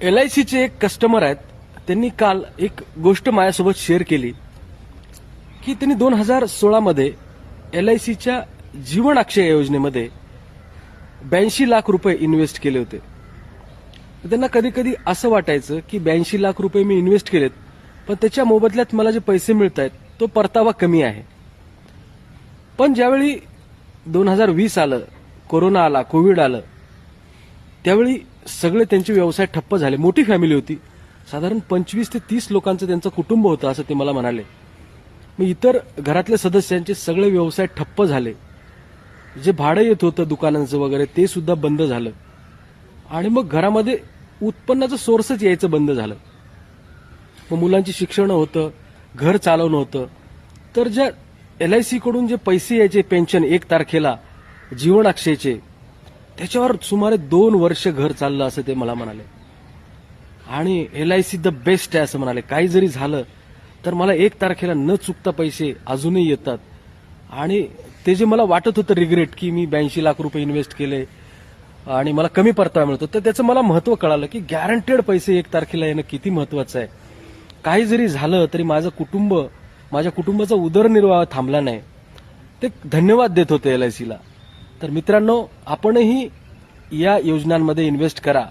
L I सीचे एक customer आहेत. त्यांनी काल एक गोष्ट माझ्यासोबत शेअर केली की त्यांनी दोन हजार सोळामध्ये एल आय सीच्या जीवन अक्षय योजनेमध्ये ब्याऐंशी लाख रुपये इन्व्हेस्ट केले होते. त्यांना कधी कधी असं वाटायचं की ब्याऐंशी लाख रुपये मी इन्व्हेस्ट केलेत पण त्याच्या मोबदल्यात मला जे पैसे मिळत आहेत तो परतावा कमी आहे. पण ज्यावेळी दोन हजार वीस आलं कोरोना आला कोविड आलं त्यावेळी सगळे त्यांचे व्यवसाय ठप्प झाले. मोठी फॅमिली होती. साधारण पंचवीस ते तीस लोकांचं त्यांचं कुटुंब होतं असं ते मला म्हणाले. मग इतर घरातल्या सदस्यांचे सगळे व्यवसाय ठप्प झाले. जे भाडं येत होतं दुकानांचं वगैरे ते सुद्धा बंद झालं. आणि मग घरामध्ये उत्पन्नाचं सोर्सच यायचं बंद झालं. मग मुलांची शिक्षण होतं घर चालवणं होतं. तर ज्या एल आय सीकडून जे पैसे यायचे पेन्शन एक तारखेला जीवन अक्षयचे त्याच्यावर सुमारे दोन वर्ष घर चाललं असं ते मला म्हणाले. आणि L I C the best आहे असं म्हणाले. काही जरी झालं तर मला एक तारखेला न चुकता पैसे अजूनही येतात. आणि ते जे मला वाटत होतं रिग्रेट की मी ब्याऐंशी लाख रुपये इन्व्हेस्ट केले आणि मला कमी परतावा मिळतो तर त्याचं मला महत्त्व कळालं की गॅरंटेड पैसे एक तारखेला येणं किती महत्वाचं आहे. काही जरी झालं तरी माझं कुटुंब माझ्या कुटुंबाचा उदरनिर्वाह थांबला नाही. ते धन्यवाद देत होते एल आय सीला तर मित्रांनो आपणही या योजनांमध्ये इन्व्हेस्ट करा.